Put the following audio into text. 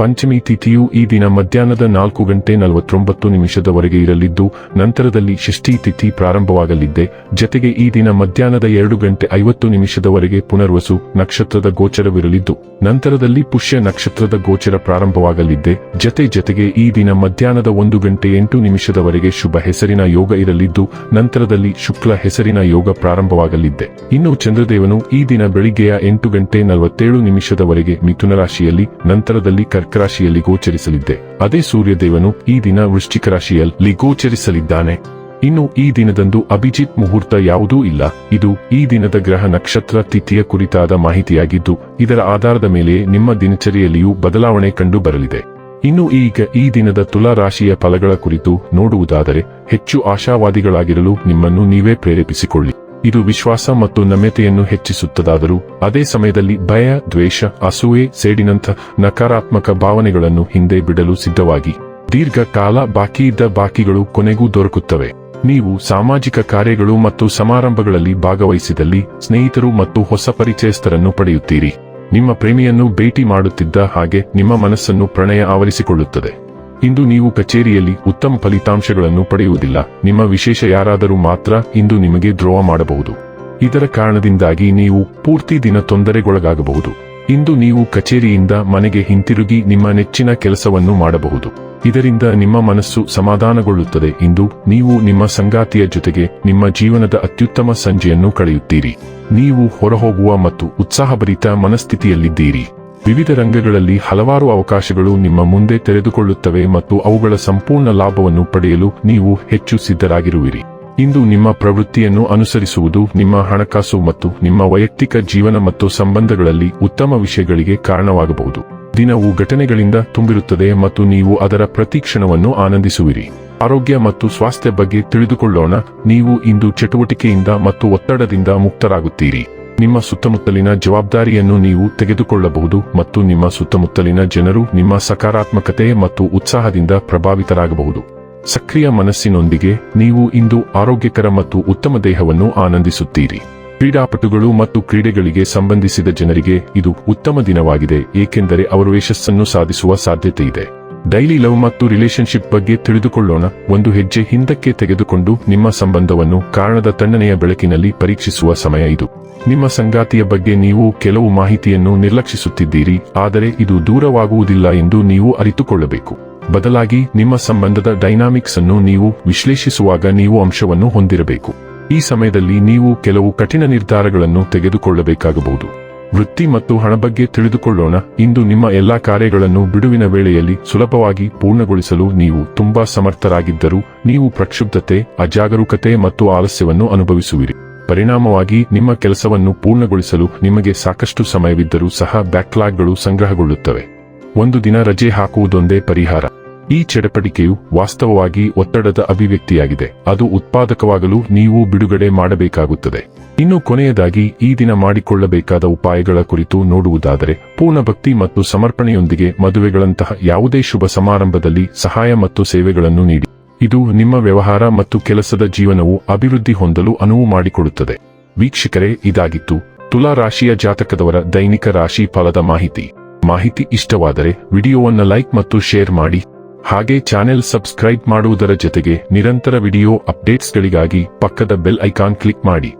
ಪಂಚಮಿ ತಿಥಿಯು ಈ ದಿನ ಮಧ್ಯಾಹ್ನದ ನಾಲ್ಕು ಗಂಟೆ ನಲವತ್ತೊಂಬತ್ತು ನಿಮಿಷದವರೆಗೆ ಇರಲಿದ್ದು, ನಂತರದಲ್ಲಿ ಷಷ್ಠಿ ತಿಥಿ ಪ್ರಾರಂಭವಾಗಲಿದ್ದೆ. ಜತೆಗೆ ಈ ದಿನ ಮಧ್ಯಾಹ್ನದ ಎರಡು ಗಂಟೆ ಐವತ್ತು ನಿಮಿಷದವರೆಗೆ ಪುನರ್ವಸು ನಕ್ಷತ್ರದ ಗೋಚರವಿರಲಿದ್ದು, ನಂತರದಲ್ಲಿ ಪುಷ್ಯ ನಕ್ಷತ್ರದ ಗೋಚರ ಪ್ರಾರಂಭವಾಗಲಿದ್ದೆ. ಜತೆ ಜತೆಗೆ ಈ ದಿನ ಮಧ್ಯಾಹ್ನದ ಒಂದು ಗಂಟೆ ಎಂಟು ನಿಮಿಷದವರೆಗೆ ಶುಭ ಹೆಸರಿನ ಯೋಗ ಇರಲಿದ್ದು, ನಂತರದಲ್ಲಿ ಶುಕ್ಲ ಹೆಸರಿನ ಯೋಗ ಪ್ರಾರಂಭವಾಗಲಿದ್ದೆ. ಇನ್ನು ಚಂದ್ರದೇವನು ಈ ದಿನ ಬೆಳಿಗ್ಗೆಯ ಎಂಟು ಗಂಟೆ ನಲವತ್ತೇಳು ನಿಮಿಷದವರೆಗೆ ಮಿಥುನ ರಾಶಿಯಲ್ಲಿ, ನಂತರದಲ್ಲಿ ಕರ್ಕ ರಾಶಿಯಲ್ಲಿ ಗೋಚರಿಸಲಿದ್ದೆ. ಅದೇ ಸೂರ್ಯದೇವನು ಈ ದಿನ ವೃಶ್ಚಿಕ ರಾಶಿಯಲ್ಲಿ ಗೋಚರಿಸಲಿದ್ದಾನೆ. ಇನ್ನು ಈ ದಿನದಂದು ಅಭಿಜಿತ್ ಮುಹೂರ್ತ ಯಾವುದೂ ಇಲ್ಲ. ಇದು ಈ ದಿನದ ಗ್ರಹ ನಕ್ಷತ್ರ ತಿಥಿಯ ಕುರಿತಾದ ಮಾಹಿತಿಯಾಗಿದ್ದು, ಇದರ ಆಧಾರದ ಮೇಲೆ ನಿಮ್ಮ ದಿನಚರಿಯಲ್ಲಿಯೂ ಬದಲಾವಣೆ ಕಂಡು ಬರಲಿದೆ. ಇನ್ನು ಈಗ ಈ ದಿನದ ತುಲಾ ರಾಶಿಯ ಫಲಗಳ ಕುರಿತು ನೋಡುವುದಾದರೆ, ಹೆಚ್ಚು ಆಶಾವಾದಿಗಳಾಗಿರಲು ನಿಮ್ಮನ್ನು ನೀವೇ ಪ್ರೇರೇಪಿಸಿಕೊಳ್ಳಿ. ಇದು ವಿಶ್ವಾಸ ಮತ್ತು ನಮ್ಯತೆಯನ್ನು ಹೆಚ್ಚಿಸುತ್ತದಾದರೂ, ಅದೇ ಸಮಯದಲ್ಲಿ ಭಯ, ದ್ವೇಷ, ಅಸೂಯೆ, ಸೇಡಿನಂಥ ನಕಾರಾತ್ಮಕ ಭಾವನೆಗಳನ್ನು ಹಿಂದೆ ಬಿಡಲು ಸಿದ್ಧವಾಗಿ. ದೀರ್ಘಕಾಲ ಬಾಕಿಯಿದ್ದ ಬಾಕಿಗಳು ಕೊನೆಗೂ ದೊರಕುತ್ತವೆ. ನೀವು ಸಾಮಾಜಿಕ ಕಾರ್ಯಗಳು ಮತ್ತು ಸಮಾರಂಭಗಳಲ್ಲಿ ಭಾಗವಹಿಸಿದಲ್ಲಿ ಸ್ನೇಹಿತರು ಮತ್ತು ಹೊಸ ಪರಿಚಯಸ್ಥರನ್ನು ಪಡೆಯುತ್ತೀರಿ. ನಿಮ್ಮ ಪ್ರೇಮಿಯನ್ನು ಭೇಟಿ ಮಾಡುತ್ತಿದ್ದ ಹಾಗೆ ನಿಮ್ಮ ಮನಸ್ಸನ್ನು ಪ್ರಣಯ ಆವರಿಸಿಕೊಳ್ಳುತ್ತದೆ. ಇಂದು ನೀವು ಕಚೇರಿಯಲ್ಲಿ ಉತ್ತಮ ಫಲಿತಾಂಶಗಳನ್ನು ಪಡೆಯುವುದಿಲ್ಲ. ನಿಮ್ಮ ವಿಶೇಷ ಯಾರಾದರೂ ಮಾತ್ರ ಇಂದು ನಿಮಗೆ ದ್ರೋಹ ಮಾಡಬಹುದು. ಇದರ ಕಾರಣದಿಂದಾಗಿ ನೀವು ಪೂರ್ತಿ ದಿನ ತೊಂದರೆಗೊಳಗಾಗಬಹುದು. ಇಂದು ನೀವು ಕಚೇರಿಯಿಂದ ಮನೆಗೆ ಹಿಂತಿರುಗಿ ನಿಮ್ಮ ನೆಚ್ಚಿನ ಕೆಲಸವನ್ನು ಮಾಡಬಹುದು. ಇದರಿಂದ ನಿಮ್ಮ ಮನಸ್ಸು ಸಮಾಧಾನಗೊಳ್ಳುತ್ತದೆ ಇಂದು ನೀವು ನಿಮ್ಮ ಸಂಗಾತಿಯ ಜೊತೆಗೆ ನಿಮ್ಮ ಜೀವನದ ಅತ್ಯುತ್ತಮ ಸಂಜೆಯನ್ನು ಕಳೆಯುತ್ತೀರಿ. ನೀವು ಹೊರಹೋಗುವ ಮತ್ತು ಉತ್ಸಾಹಭರಿತ ಮನಸ್ಥಿತಿಯಲ್ಲಿದ್ದೀರಿ. ವಿವಿಧ ರಂಗಗಳಲ್ಲಿ ಹಲವಾರು ಅವಕಾಶಗಳು ನಿಮ್ಮ ಮುಂದೆ ತೆರೆದುಕೊಳ್ಳುತ್ತವೆ ಮತ್ತು ಅವುಗಳ ಸಂಪೂರ್ಣ ಲಾಭವನ್ನು ಪಡೆಯಲು ನೀವು ಹೆಚ್ಚು ಸಿದ್ಧರಾಗಿರುವಿರಿ. ಇಂದು ನಿಮ್ಮ ಪ್ರವೃತ್ತಿಯನ್ನು ಅನುಸರಿಸುವುದು ನಿಮ್ಮ ಹಣಕಾಸು ಮತ್ತು ನಿಮ್ಮ ವೈಯಕ್ತಿಕ ಜೀವನ ಮತ್ತು ಸಂಬಂಧಗಳಲ್ಲಿ ಉತ್ತಮ ವಿಷಯಗಳಿಗೆ ಕಾರಣವಾಗಬಹುದು. ದಿನವು ಘಟನೆಗಳಿಂದ ತುಂಬಿರುತ್ತದೆ ಮತ್ತು ನೀವು ಅದರ ಪ್ರತಿಕ್ಷಣವನ್ನು ಆನಂದಿಸುವಿರಿ. ಆರೋಗ್ಯ ಮತ್ತು ಸ್ವಾಸ್ಥ್ಯ ಬಗ್ಗೆ ತಿಳಿದುಕೊಳ್ಳೋಣ. ನೀವು ಇಂದು ಚಟುವಟಿಕೆಯಿಂದ ಮತ್ತು ಒತ್ತಡದಿಂದ ಮುಕ್ತರಾಗುತ್ತೀರಿ. ನಿಮ್ಮ ಸುತ್ತಮುತ್ತಲಿನ ಜವಾಬ್ದಾರಿಯನ್ನು ನೀವು ತೆಗೆದುಕೊಳ್ಳಬಹುದು ಮತ್ತು ನಿಮ್ಮ ಸುತ್ತಮುತ್ತಲಿನ ಜನರು ನಿಮ್ಮ ಸಕಾರಾತ್ಮಕತೆ ಮತ್ತು ಉತ್ಸಾಹದಿಂದ ಪ್ರಭಾವಿತರಾಗಬಹುದು. ಸಕ್ರಿಯ ಮನಸ್ಸಿನೊಂದಿಗೆ ನೀವು ಇಂದು ಆರೋಗ್ಯಕರ ಮತ್ತು ಉತ್ತಮ ದೇಹವನ್ನು ಆನಂದಿಸುತ್ತೀರಿ. ಕ್ರೀಡಾಪಟುಗಳು ಮತ್ತು ಕ್ರೀಡೆಗಳಿಗೆ ಸಂಬಂಧಿಸಿದ ಜನರಿಗೆ ಇದು ಉತ್ತಮ ದಿನವಾಗಿದೆ, ಏಕೆಂದರೆ ಅವರು ಯಶಸ್ಸನ್ನು ಸಾಧಿಸುವ ಸಾಧ್ಯತೆ ಇದೆ ಡೈಲಿ ಲವ್ ಮತ್ತು ರಿಲೇಶನ್ಶಿಪ್ ಬಗ್ಗೆ ತಿಳಿದುಕೊಳ್ಳೋಣ, ಒಂದು ಹೆಜ್ಜೆ ಹಿಂದಕ್ಕೆ ತೆಗೆದುಕೊಂಡು ನಿಮ್ಮ ಸಂಬಂಧವನ್ನು ಕಾರಣದ ತಣ್ಣನೆಯ ಬೆಳಕಿನಲ್ಲಿ ಪರೀಕ್ಷಿಸುವ ಸಮಯ ಇದು. ನಿಮ್ಮ ಸಂಗಾತಿಯ ಬಗ್ಗೆ ನೀವು ಕೆಲವು ಮಾಹಿತಿಯನ್ನು ನಿರ್ಲಕ್ಷಿಸುತ್ತಿದ್ದೀರಿ, ಆದರೆ ಇದು ದೂರವಾಗುವುದಿಲ್ಲ ಎಂದು ನೀವು ಅರಿತುಕೊಳ್ಳಬೇಕು. ಬದಲಾಗಿ, ನಿಮ್ಮ ಸಂಬಂಧದ ಡೈನಾಮಿಕ್ಸ್ ಅನ್ನು ನೀವು ವಿಶ್ಲೇಷಿಸುವಾಗ ನೀವು ಅಂಶವನ್ನು ಹೊಂದಿರಬೇಕು. ಈ ಸಮಯದಲ್ಲಿ ನೀವು ಕೆಲವು ಕಠಿಣ ನಿರ್ಧಾರಗಳನ್ನು ತೆಗೆದುಕೊಳ್ಳಬೇಕಾಗಬಹುದು. ವೃತ್ತಿ ಮತ್ತು ಹಣ ಬಗ್ಗೆ ತಿಳಿದುಕೊಳ್ಳೋಣ. ಇಂದು ನಿಮ್ಮ ಎಲ್ಲಾ ಕಾರ್ಯಗಳನ್ನು ಬಿಡುವಿನ ವೇಳೆಯಲ್ಲಿ ಸುಲಭವಾಗಿ ಪೂರ್ಣಗೊಳಿಸಲು ನೀವು ತುಂಬಾ ಸಮರ್ಥರಾಗಿದ್ದರೂ, ನೀವು ಪ್ರಕ್ಷುಬ್ಧತೆ, ಅಜಾಗರೂಕತೆ ಮತ್ತು ಆಲಸ್ಯವನ್ನು ಅನುಭವಿಸುವಿರಿ. ಪರಿಣಾಮವಾಗಿ ನಿಮ್ಮ ಕೆಲಸವನ್ನು ಪೂರ್ಣಗೊಳಿಸಲು ನಿಮಗೆ ಸಾಕಷ್ಟು ಸಮಯವಿದ್ದರೂ ಸಹ ಬ್ಯಾಕ್ಲಾಗ್ಗಳು ಸಂಗ್ರಹಗೊಳ್ಳುತ್ತವೆ. ಒಂದು ದಿನ ರಜೆ ಹಾಕುವುದೊಂದೇ ಪರಿಹಾರ. ಈ ಚಡಪಡಿಕೆಯು ವಾಸ್ತವವಾಗಿ ಒತ್ತಡದ ಅಭಿವ್ಯಕ್ತಿಯಾಗಿದೆ. ಅದು ಉತ್ಪಾದಕವಾಗಲು ನೀವು ಬಿಡುಗಡೆ ಮಾಡಬೇಕಾಗುತ್ತದೆ. ಇನ್ನು ಕೊನೆಯದಾಗಿ, ಈ ದಿನ ಮಾಡಿಕೊಳ್ಳಬೇಕಾದ ಉಪಾಯಗಳ ಕುರಿತು ನೋಡುವುದಾದರೆ ಪೂರ್ಣ ಭಕ್ತಿ ಮತ್ತು ಸಮರ್ಪಣೆಯೊಂದಿಗೆ ಮದುವೆಗಳಂತಹ ಯಾವುದೇ ಶುಭ ಸಮಾರಂಭದಲ್ಲಿ ಸಹಾಯ ಮತ್ತು ಸೇವೆಗಳನ್ನು ನೀಡಿ. ಇದು ನಿಮ್ಮ ವ್ಯವಹಾರ ಮತ್ತು ಕೆಲಸದ ಜೀವನವು ಅಭಿವೃದ್ಧಿ ಹೊಂದಲು ಅನುವು ಮಾಡಿಕೊಡುತ್ತದೆ. ವೀಕ್ಷಕರೇ, ಇದಾಗಿತ್ತು ತುಲಾ ರಾಶಿಯ ಜಾತಕದವರ ದೈನಿಕ ರಾಶಿ ಫಲದ ಮಾಹಿತಿ. ಮಾಹಿತಿ ಇಷ್ಟವಾದರೆ ವಿಡಿಯೋವನ್ನು ಲೈಕ್ ಮತ್ತು ಶೇರ್ ಮಾಡಿ. ಹಾಗೆ ಚಾನೆಲ್ ಸಬ್ಸ್ಕ್ರೈಬ್ ಮಾಡುವುದರ ಜೊತೆಗೆ ನಿರಂತರ ವಿಡಿಯೋ ಅಪ್ಡೇಟ್ಸ್ಗಳಿಗಾಗಿ ಪಕ್ಕದ ಬೆಲ್ ಐಕಾನ್ ಕ್ಲಿಕ್ ಮಾಡಿ.